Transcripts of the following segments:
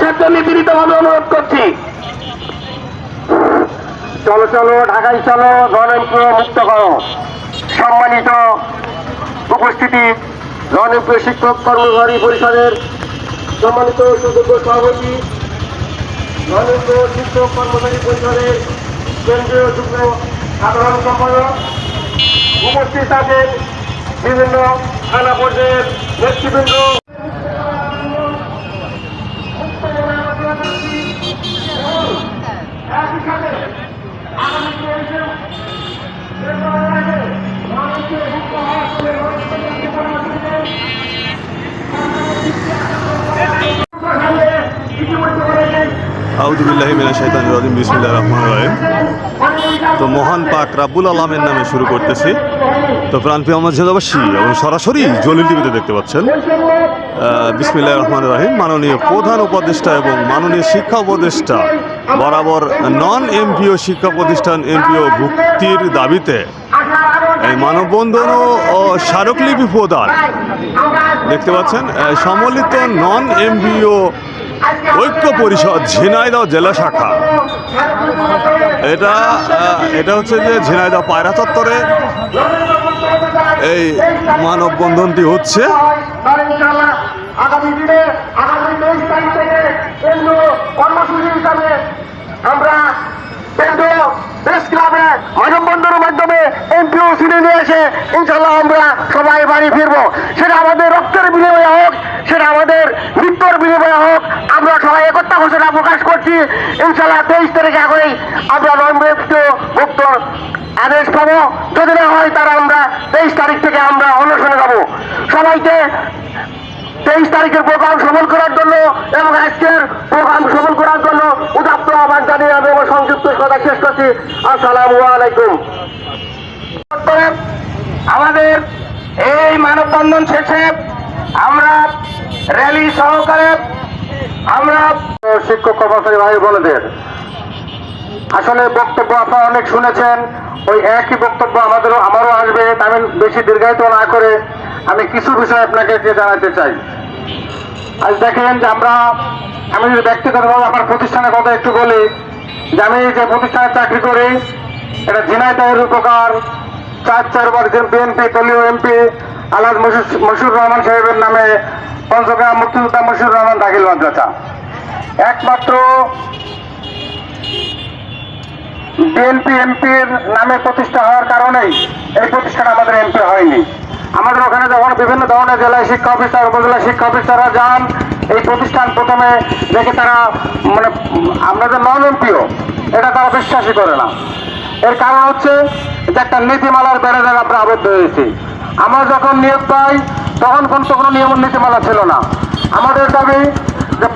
সাহেবকে নিপীড়িতভাবে অনুরোধ করছি। চলো চলো, ঢাকায় চলো গণতন্ত্র মুক্ত করো। সম্মানিত উপস্থিতি গণতন্ত্র শিক্ষক কর্মচারী পরিষদের সম্মানিত সুযোগ্য সভাপতি গণতন্ত্র শিক্ষক কর্মচারী পরিষদের কেন্দ্রীয় যুগ্ম সাধারণ সম্পাদক, উপস্থিত আছেন বিভিন্ন থানা পর্যায়ের নেতৃবৃন্দ আউদুবিল্লাহি মিনা শৈতান বিসমিল্লাহ রহমান রহিম। তো মহান পাক রাব্বুল আলমের নামে শুরু করতেছি। তো প্রাণপ্রিয় আমার জেদাবাসী এবং সরাসরি জলিল টিভিতে দেখতে পাচ্ছেন। বিসমিল্লাহ রহমান রহিম, মাননীয় প্রধান উপদেষ্টা এবং মাননীয় শিক্ষা উপদেষ্টা, বরাবর নন এমপিও শিক্ষা প্রতিষ্ঠান এমপিও ভুক্তির দাবিতে এই মানববন্ধন ও স্মারকলিপি প্রদান। দেখতে পাচ্ছেন সম্মিলিত নন এমপিও ঐক্য পরিষদ, ঝিনাইদহ জেলা শাখা। এটা এটা হচ্ছে যে ঝিনাইদহ পায়রা চত্বরে এই মানববন্ধনটি হচ্ছে। আগামী দিনে, আগামী তেইশ তারিখ থেকে কর্মসূচি হিসাবে আমরা মানববন্ধনের মাধ্যমে এমপিও সিনে নিয়ে এসে ইনশাল্লাহ আমরা সবাই বাড়ি ফিরবো সেটা আমাদের রক্তের বিনিময়ে হোক সেটা আমাদের মৃত্যুর বিনিময়ে হোক আমরা সবাই একতা ঘোষণা প্রকাশ করছি ইনশাল্লাহ তেইশ তারিখ আগেই আমরা নয়মুক্ত মুক্ত আদেশ পাবো। যদি না হয় তারা আমরা তেইশ তারিখ থেকে আমরা অনশনে যাব। সবাইকে তেইশ তারিখের প্রোগ্রাম সফল করার জন্য এবং আজকের প্রোগ্রাম সফল করার জন্য উদাত্ত আহ্বান জানিয়ে আমি আমার সংযুক্ত কথা শেষ করছি। আসসালামু আলাইকুম। আমাদের এই মানববন্ধন শেষে আমরা র্যালি সহকারে আমরা শিক্ষক কর্মচারী ভাই বোনদের। আসলে বক্তব্য আপনারা অনেক শুনেছেন, ওই একই বক্তব্য আমাদেরও, আমারও আসবে আমি বেশি দীর্ঘায়িত না করে আমি কিছু বিষয় আপনাকে জানাতে চাই। আজ দেখেন যে আমরা, আমি যদি ব্যক্তিগতভাবে আমার প্রতিষ্ঠানের কথা একটু বলি, যে আমি যে প্রতিষ্ঠানে চাকরি করি, এটা ঝিনাইদহের উপকার, চার চারবার বিএনপি দলীয় এমপি আলাদ মশুর রহমান সাহেবের নামে পঞ্চগ্রাম মুক্তিযোদ্ধা মশুর রহমান দাখিল মাদ্রাসা। একমাত্র বিএনপি, এমপির নামে প্রতিষ্ঠা হওয়ার কারণেই এই প্রতিষ্ঠান আমাদের এমপি হয়নি। আমাদের ওখানে যখন বিভিন্ন ধরনের জেলায় শিক্ষা অফিসার, উপজেলা শিক্ষা অফিসাররা যান, এই প্রতিষ্ঠান প্রথমে দেখে তারা মানে আমরা যে নন এমপিও এটা তারা বিশ্বাসই করে না। এর কারণ হচ্ছে যে একটা নীতিমালার বেড়ে আমরা আবদ্ধ হয়েছি। আমরা যখন নিয়োগ পাই, তখন কোনো নিয়ম নীতিমালা ছিল না। আমাদের দাবি যে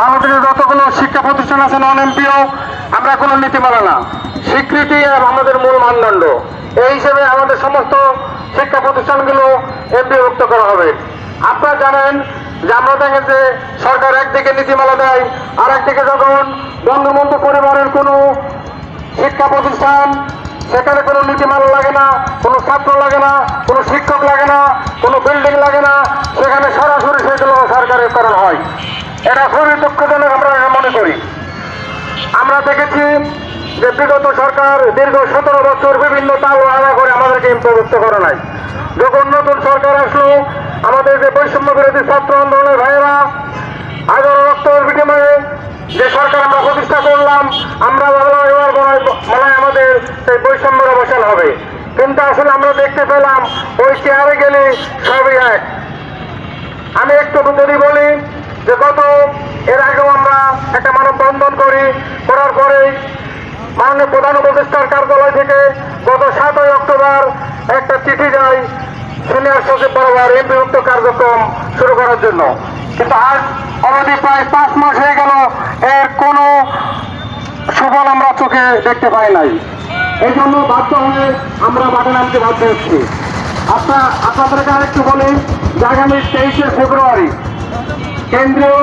বাংলাদেশের যতগুলো শিক্ষা প্রতিষ্ঠান আছে নন এমপিও আমরা কোনো নীতিমালা না। স্বীকৃতি আমাদের মূল মানদণ্ড। এই হিসেবে আমাদের সমস্ত শিক্ষা প্রতিষ্ঠানগুলো এমপিভুক্ত করা হবে। আপনারা জানেন যে আমরা দেখেন যে সরকার একদিকে নীতিমালা দেয় আর একদিকে যখন বঙ্গবন্ধু পরিবারের কোনো শিক্ষা প্রতিষ্ঠান, সেখানে কোনো নীতিমালা লাগে না, কোনো ছাত্র লাগে না, কোনো শিক্ষক লাগে না, কোনো বিল্ডিং লাগে না, সেখানে সরাসরি সেগুলো সরকারের করা হয়। এটা খুবই দুঃখজনক আমরা মনে করি। আমরা দেখেছি যে বিগত সরকার দীর্ঘ সতেরো বছর বিভিন্ন তাল আলাদা করে আমাদেরকে ইম্পভুক্ত করে নাই। যখন নতুন সরকার আসলো, আমাদের যে বৈষম্য বিরোধী ছাত্র আন্দোলনের ভাইয়েরা আগারো রক্তের বিনিময়ে যে সরকার আমরা প্রতিষ্ঠা করলাম, আমরা ভাবলাম এবার মনে হয় আমাদের সেই বৈষম্যের অবসান হবে। কিন্তু আসলে আমরা দেখতে পেলাম, ওই চেয়ারে গেলে সবই এক। আমি একটু যদি বলি যে গত এর আগেও আমরা একটা মানববন্ধন করি, করার পরে মাননীয় প্রধান উপদেষ্টার কার্যালয় থেকে গত সাতই অক্টোবর একটা চিঠি যায় সিনিয়র সচিব বরাবর এমপিভুক্ত কার্যক্রম শুরু করার জন্য। কিন্তু আজ অবধি প্রায় পাঁচ মাস হয়ে গেল, এর কোনো সুফল আমরা চোখে দেখতে পাই নাই। এই জন্য বাধ্য হয়ে আমরা মাঠে নামতে বাধ্য হচ্ছি। আপনার আপনাদেরকে একটু বলি, যে আগামী তেইশে ফেব্রুয়ারি কেন্দ্রীয়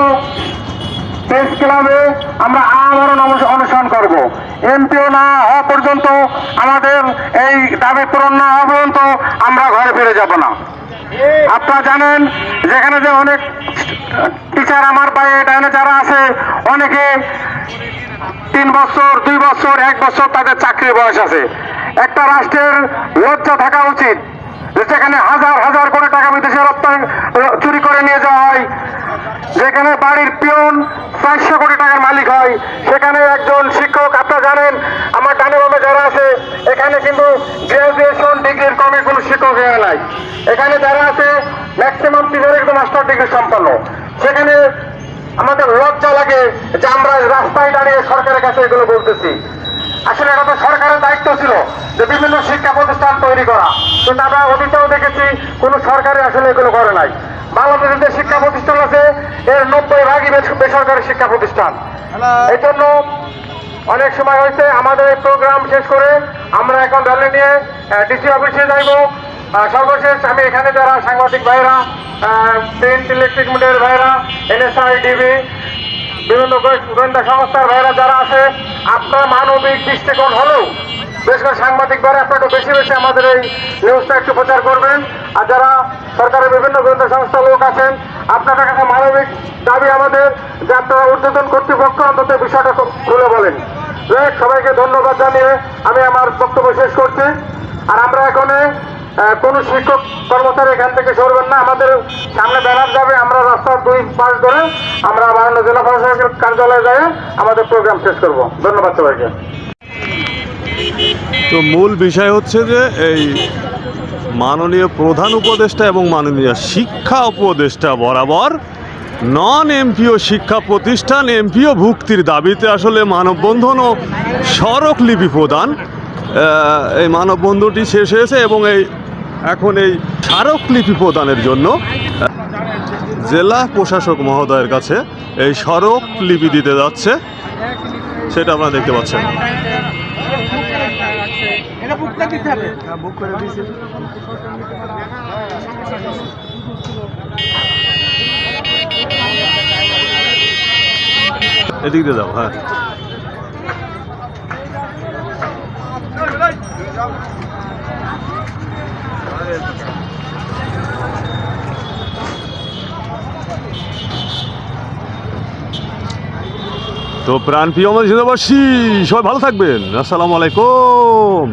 প্রেস ক্লাবে আমরা আমরণ অনুসরণ করব। এমপিও না হওয়া পর্যন্ত আমাদের এই দাবি পূরণ না হওয়া পর্যন্ত আমরা ঘরে ফিরে যাব না। আপনারা জানেন, যেখানে যে অনেক টিচার আমার পায়ে ডাইনে যারা আছে, অনেকে তিন বছর, দুই বছর, এক বছর তাদের চাকরির বয়স আছে। একটা রাষ্ট্রের লজ্জা থাকা উচিত, যেখানে হাজার হাজার কোটি টাকা বিদেশে রপ্তানি, চুরি করে নিয়ে যাওয়া হয়। যেখানে বাড়ির পিয়ন চারশো কোটি টাকার মালিক হয়, সেখানে একজন শিক্ষক, আপনারা জানেন, আমার ডানে বামে যারা আছে, এখানে কিন্তু গ্রাজুয়েশন ডিগ্রির কমে কোনো শিক্ষক এখানে নাই। এখানে যারা আছে ম্যাক্সিমাম টিচার একদম মাস্টার ডিগ্রি সম্পন্ন। সেখানে আমাদের লজ্জা লাগে যে আমরা রাস্তায় দাঁড়িয়ে সরকারের কাছে এগুলো বলতেছি। আসলে এটা তো সরকারের দায়িত্ব ছিল যে বিভিন্ন শিক্ষা প্রতিষ্ঠান তৈরি করা। কিন্তু আমরা অতীতেও দেখেছি, কোনো সরকারি আসলে এগুলো করে নাই। বাংলাদেশের শিক্ষা প্রতিষ্ঠান আছে এর নব্বই ভাগই বেস- বেসরকারি শিক্ষা প্রতিষ্ঠান। এই জন্য অনেক সময় হয়েছে আমাদের এই প্রোগ্রাম শেষ করে আমরা এখন র্যালি নিয়ে ডিসি অফিসে যাইব। সর্বশেষ আমি এখানে যারা সাংবাদিক ভাইরা প্রিন্ট ইলেকট্রিক মিডিয়ার ভাইরা এনএসআই ডিবি বিভিন্ন গোয়েন্দা সংস্থার ভাইরা যারা আছে আপনার মানবিক দৃষ্টিকোণ হলেও বেশ করে সাংবাদিক ভাইরা আপনারা বেশি বেশি আমাদের এই নিউজটা একটু প্রচার করবেন। আর যারা সরকারের বিভিন্ন গোয়েন্দা সংস্থার লোক আছেন আপনাদের কাছে মানবিক দাবি আমাদের যে আপনারা ঊর্ধ্বতন কর্তৃপক্ষ অন্তত বিষয়টা খুলে বলেন। সবাইকে ধন্যবাদ জানিয়ে আমি আমার বক্তব্য শেষ করছি। আর আমরা এখন কোন শিক্ষক কর্মচারী এখান থেকে সরবেন না। আমাদের সামনে ব্যানার যাবে, আমরা রাস্তার দুই পাশ ধরে আমরা মাননীয় জেলা প্রশাসকের কার্যালয়ে যাই, আমাদের প্রোগ্রাম শেষ করব। ধন্যবাদ সবাইকে। তো মূল বিষয় হচ্ছে যে, এই মাননীয় প্রধান উপদেষ্টা এবং মাননীয় শিক্ষা উপদেষ্টা বরাবর নন এমপিও শিক্ষা প্রতিষ্ঠান এমপিও ভুক্তির দাবিতে আসলে মানববন্ধন ও স্মারকলিপি প্রদান। এই মানববন্ধনটি শেষ হয়েছে এবং এই এখন এই স্মারকলিপি প্রদানের জন্য জেলা প্রশাসক মহোদয়ের কাছে এই স্মারকলিপি দিতে যাচ্ছে। সেটা আপনারা দেখতে পাচ্ছেন। এটা বুক করে দিতে হবে এদিক দিয়ে যাও হ্যাঁ। তো প্রাণ প্রিয় আমাদের সবাই ভালো থাকবেন। আসসালামু আলাইকুম।